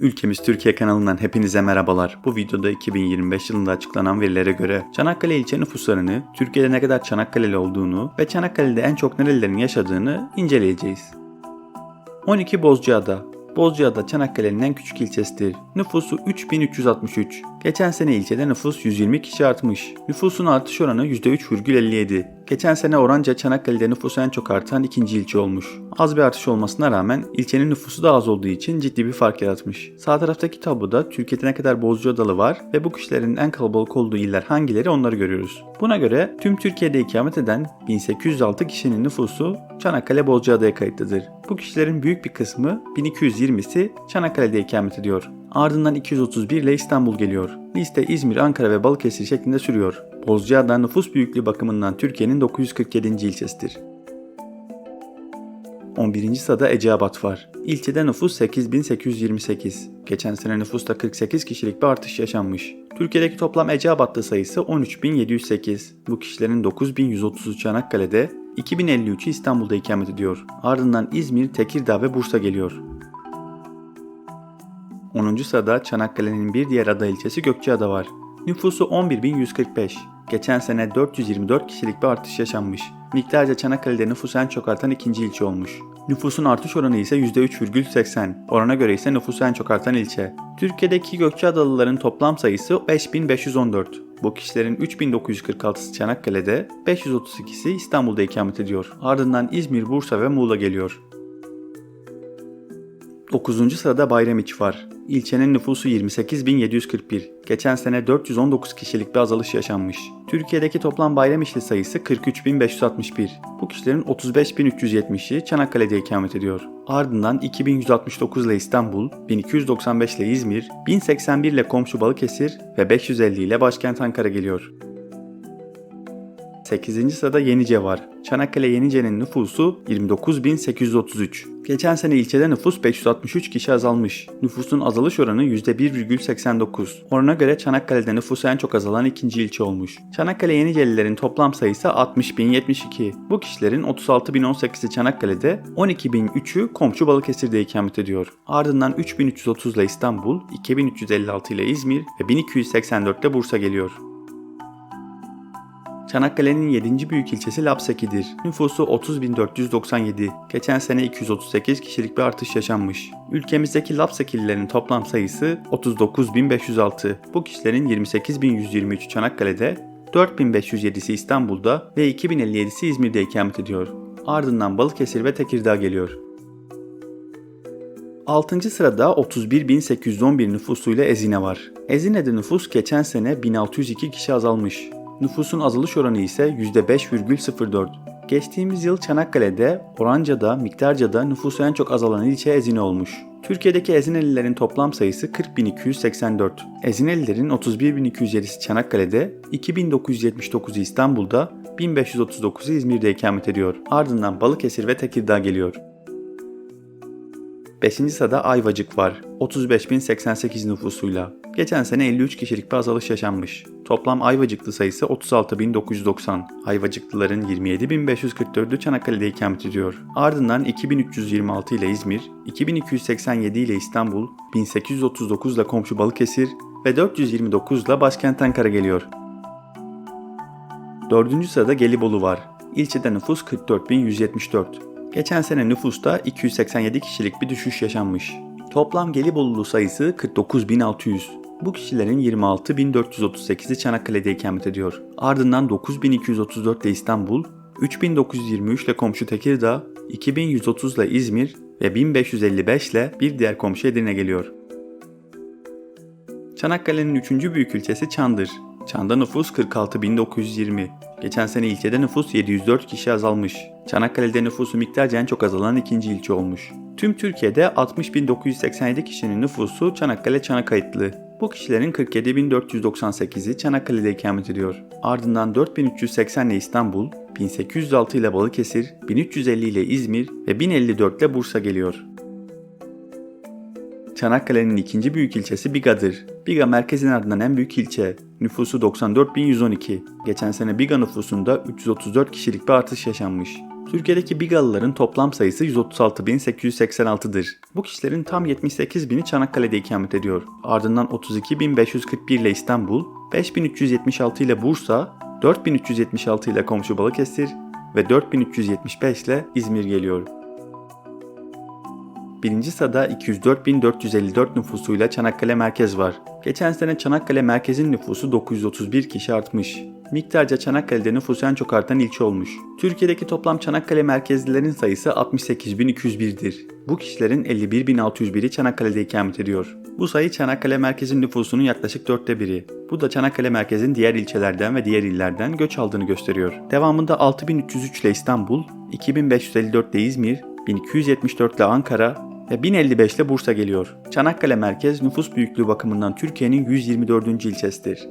Ülkemiz Türkiye kanalından hepinize merhabalar. Bu videoda 2025 yılında açıklanan verilere göre Çanakkale ilçe nüfuslarını, Türkiye'de ne kadar Çanakkale'li olduğunu ve Çanakkale'de en çok nerelilerin yaşadığını inceleyeceğiz. 12 Bozcaada Bozcaada Çanakkale'nin en küçük ilçesidir. Nüfusu 3363. Geçen sene ilçede nüfus 120 kişi artmış. Nüfusun artış oranı %3,57. Geçen sene oranca Çanakkale'de nüfusu en çok artan ikinci ilçe olmuş. Az bir artış olmasına rağmen ilçenin nüfusu da az olduğu için ciddi bir fark yaratmış. Sağ taraftaki tabloda Türkiye'de ne kadar Bozcaadalı var ve bu kişilerin en kalabalık olduğu iller hangileri onları görüyoruz. Buna göre tüm Türkiye'de ikamet eden 1806 kişinin nüfusu Çanakkale Bozcaada'ya kayıtlıdır. Bu kişilerin büyük bir kısmı 1220'si Çanakkale'de ikamet ediyor. Ardından 231 ile İstanbul geliyor. Liste İzmir, Ankara ve Balıkesir şeklinde sürüyor. Bozcaada nüfus büyüklüğü bakımından Türkiye'nin 947. ilçesidir. 11. sırada Eceabat var. İlçede nüfus 8828. Geçen sene nüfusta 48 kişilik bir artış yaşanmış. Türkiye'deki toplam Eceabatlı sayısı 13708. Bu kişilerin 9130'u Çanakkale'de, 2053'ü İstanbul'da ikamet ediyor. Ardından İzmir, Tekirdağ ve Bursa geliyor. 10. sırada Çanakkale'nin bir diğer ada ilçesi Gökçeada var. Nüfusu 11.145. Geçen sene 424 kişilik bir artış yaşanmış. Miktarca Çanakkale'de nüfusu en çok artan ikinci ilçe olmuş. Nüfusun artış oranı ise %3,80. Orana göre ise nüfusu en çok artan ilçe. Türkiye'deki Gökçeadalıların toplam sayısı 5514. Bu kişilerin 3946'sı Çanakkale'de, 532'si İstanbul'da ikamet ediyor. Ardından İzmir, Bursa ve Muğla geliyor. 9. sırada Bayramiç var. İlçenin nüfusu 28.741. Geçen sene 419 kişilik bir azalış yaşanmış. Türkiye'deki toplam Bayramiçli sayısı 43.561. Bu kişilerin 35.370'i Çanakkale'de ikamet ediyor. Ardından 2169 ile İstanbul, 1295 ile İzmir, 1081 ile komşu Balıkesir ve 550 ile başkent Ankara geliyor. 8. sırada Yenice var. Çanakkale Yenice'nin nüfusu 29.833. Geçen sene ilçede nüfus 563 kişi azalmış. Nüfusun azalış oranı %1,89. Orana göre Çanakkale'de nüfusu en çok azalan ikinci ilçe olmuş. Çanakkale Yenicelilerin toplam sayısı 60.072. Bu kişilerin 36.018'i Çanakkale'de, 12.003'ü komşu Balıkesir'de ikamet ediyor. Ardından 3.330 ile İstanbul, 2.356 ile İzmir ve 1284 ile Bursa geliyor. Çanakkale'nin 7. büyük ilçesi Lapseki'dir. Nüfusu 30.497. Geçen sene 238 kişilik bir artış yaşanmış. Ülkemizdeki Lapsekililerin toplam sayısı 39.506. Bu kişilerin 28.123 Çanakkale'de, 4.507'si İstanbul'da ve 2.057'si İzmir'de ikamet ediyor. Ardından Balıkesir ve Tekirdağ geliyor. 6. sırada 31.811 nüfusuyla Ezine var. Ezine'de nüfus geçen sene 1602 kişi azalmış. Nüfusun azalış oranı ise %5,04. Geçtiğimiz yıl Çanakkale'de, Oranca'da, Miktarca'da nüfusu en çok azalan ilçe Ezine olmuş. Türkiye'deki Ezinelilerin toplam sayısı 40.284. Ezinelilerin 31.207'si Çanakkale'de, 2.979'u İstanbul'da, 1539'u İzmir'de ikamet ediyor. Ardından Balıkesir ve Tekirdağ geliyor. 5. sırada Ayvacık var. 35.088 nüfusuyla. Geçen sene 53 kişilik bir azalış yaşanmış. Toplam Ayvacıklı sayısı 36.990. Ayvacıklıların 27.544'ü Çanakkale'de ikamet ediyor. Ardından 2326 ile İzmir, 2287 ile İstanbul, 1839 ile komşu Balıkesir ve 429 ile başkent Ankara geliyor. 4. sırada Gelibolu var. İlçede nüfus 44.174. Geçen sene nüfusta 287 kişilik bir düşüş yaşanmış. Toplam Gelibolulu sayısı 49.600. Bu kişilerin 26.438'i Çanakkale'de ikamet ediyor. Ardından 9.234 ile İstanbul, 3.923 ile komşu Tekirdağ, 2.130 ile İzmir ve 1555 ile bir diğer komşu Edirne geliyor. Çanakkale'nin 3. büyük ilçesi Çandır. Çan'da nüfus 46.920. Geçen sene ilçede nüfus 704 kişi azalmış. Çanakkale'de nüfusu miktarca en çok azalan ikinci ilçe olmuş. Tüm Türkiye'de 60.987 kişinin nüfusu Çanakkale Çan'a kayıtlı. Bu kişilerin 47.498'i Çanakkale'de ikamet ediyor. Ardından 4380 ile İstanbul, 1806 ile Balıkesir, 1350 ile İzmir ve 1054 ile Bursa geliyor. Çanakkale'nin ikinci büyük ilçesi Biga'dır. Biga merkezin ardından en büyük ilçe. Nüfusu 94.112. Geçen sene Biga nüfusunda 334 kişilik bir artış yaşanmış. Türkiye'deki Bigalıların toplam sayısı 136.886'dır. Bu kişilerin tam 78.000'i Çanakkale'de ikamet ediyor. Ardından 32.541 ile İstanbul, 5.376 ile Bursa, 4.376 ile komşu Balıkesir ve 4375 ile İzmir geliyor. Birinci sırada 204.454 nüfusuyla Çanakkale merkez var. Geçen sene Çanakkale merkezin nüfusu 931 kişi artmış. Miktarca Çanakkale'de nüfusu en çok artan ilçe olmuş. Türkiye'deki toplam Çanakkale merkezlilerin sayısı 68.201'dir. Bu kişilerin 51.601'i Çanakkale'de ikamet ediyor. Bu sayı Çanakkale merkezin nüfusunun yaklaşık dörtte biri. Bu da Çanakkale merkezin diğer ilçelerden ve diğer illerden göç aldığını gösteriyor. Devamında 6303 ile İstanbul, 2554 ile İzmir, 1274 ile Ankara ve 1055 ile Bursa geliyor. Çanakkale merkez nüfus büyüklüğü bakımından Türkiye'nin 124. ilçesidir.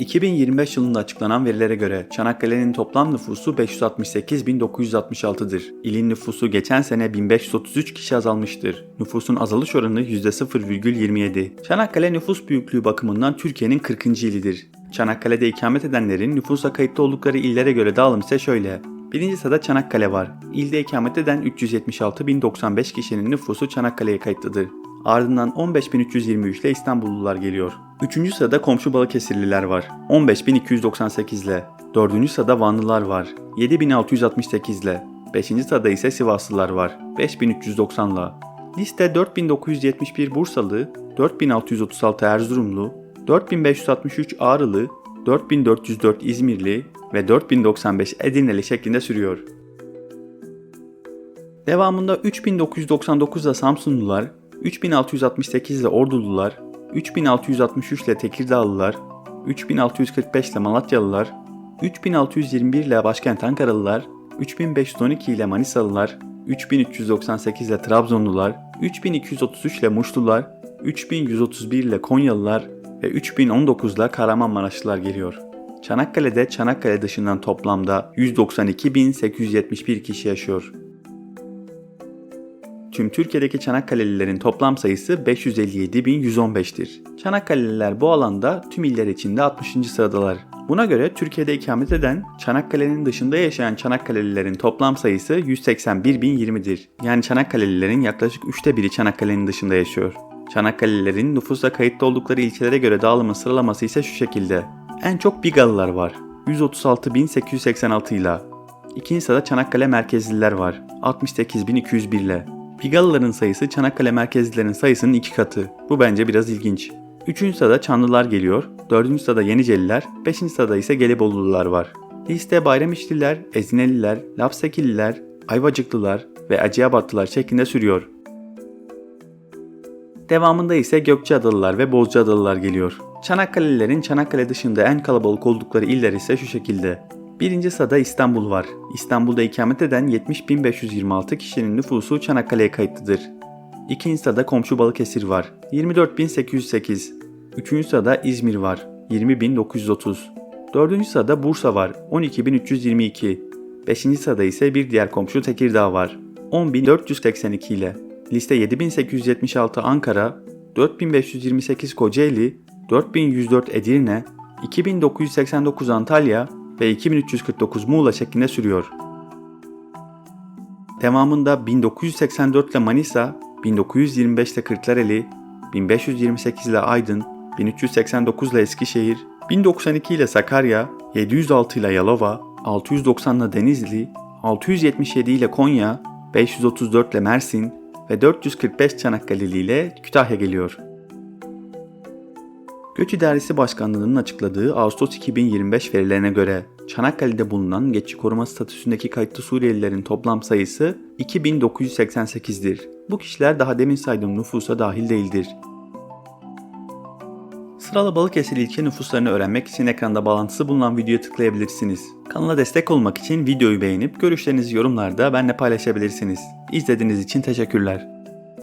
2025 yılında açıklanan verilere göre Çanakkale'nin toplam nüfusu 568.966'dır. İlin nüfusu geçen sene 1533 kişi azalmıştır. Nüfusun azalış oranı %0,27. Çanakkale nüfus büyüklüğü bakımından Türkiye'nin 40. ilidir. Çanakkale'de ikamet edenlerin nüfusa kayıtlı oldukları illere göre dağılım ise şöyle. Birinci sırada Çanakkale var. İlde ikamet eden 376.095 kişinin nüfusu Çanakkale'ye kayıtlıdır. Ardından 15.323 ile İstanbullular geliyor. Üçüncü sırada komşu Balıkesirliler var. 15.298 ile. Dördüncü sırada Vanlılar var. 7.668 ile. Beşinci sırada ise Sivaslılar var. 5.390 ile. Liste 4971 Bursalı, 4636 Erzurumlu, 4563 Ağrılı, 4404 İzmirli ve 4095 Edirneli şeklinde sürüyor. Devamında 3999 ile Samsunlular, 3668 ile Ordulular, 3663 ile Tekirdağlılar, 3645 ile Malatyalılar, 3621 ile Başkent Ankaralılar, 3512 ile Manisalılar, 3398 ile Trabzonlular, 3233 ile Muşlular, 3131 ile Konyalılar ve 3019 ile Kahramanmaraşlılar geliyor. Çanakkale'de Çanakkale dışından toplamda 192.871 kişi yaşıyor. Tüm Türkiye'deki Çanakkale'lilerin toplam sayısı 557.115'tir. Çanakkale'liler bu alanda tüm iller içinde 60. sıradalar. Buna göre Türkiye'de ikamet eden, Çanakkale'nin dışında yaşayan Çanakkale'lilerin toplam sayısı 181.020'dir. Yani Çanakkale'lilerin yaklaşık üçte biri Çanakkale'nin dışında yaşıyor. Çanakkale'lilerin nüfusa kayıtlı oldukları ilçelere göre dağılımın sıralaması ise şu şekilde. En çok Bigalılar var. 136.886 ile. İkinci sırada Çanakkale merkezliler var. 68.201 ile. Bigalıların sayısı Çanakkale merkezlilerin sayısının iki katı. Bu bence biraz ilginç. Üçüncü sırada Çanlılar geliyor. Dördüncü sırada Yeniceliler. Beşinci sırada ise Gelibolulular var. Liste Bayramişliler, Ezineliler, Lapsekililer, Ayvacıklılar ve Acıyabatlılar şeklinde sürüyor. Devamında ise Gökçeadalılar ve Bozcaadalılar geliyor. Çanakkale'lilerin Çanakkale dışında en kalabalık oldukları iller ise şu şekilde. Birinci sırada İstanbul var. İstanbul'da ikamet eden 70.526 kişinin nüfusu Çanakkale'ye kayıtlıdır. İkinci sırada komşu Balıkesir var. 24.808. Üçüncü sırada İzmir var. 20.930. Dördüncü sırada Bursa var. 12.322. Beşinci sırada ise bir diğer komşu Tekirdağ var. 10.482 ile. Liste 7876 Ankara, 4528 Kocaeli, 4104 Edirne, 2989 Antalya ve 2349 Muğla şeklinde sürüyor. Devamında 1984 ile Manisa, 1925 ile Kırklareli, 1528 ile Aydın, 1389 ile Eskişehir, 1092 ile Sakarya, 706 ile Yalova, 690 ile Denizli, 677 ile Konya, 534 ile Mersin ve 445 Çanakkale'li ile Kütahya geliyor. Göç İdaresi Başkanlığı'nın açıkladığı Ağustos 2025 verilerine göre Çanakkale'de bulunan geçici koruma statüsündeki kayıtlı Suriyelilerin toplam sayısı 2988'dir. Bu kişiler daha demin saydığım nüfusa dahil değildir. Sıralı Balıkesir ilçe nüfuslarını öğrenmek için ekranda bağlantısı bulunan videoya tıklayabilirsiniz. Kanala destek olmak için videoyu beğenip görüşlerinizi yorumlarda benimle paylaşabilirsiniz. İzlediğiniz için teşekkürler.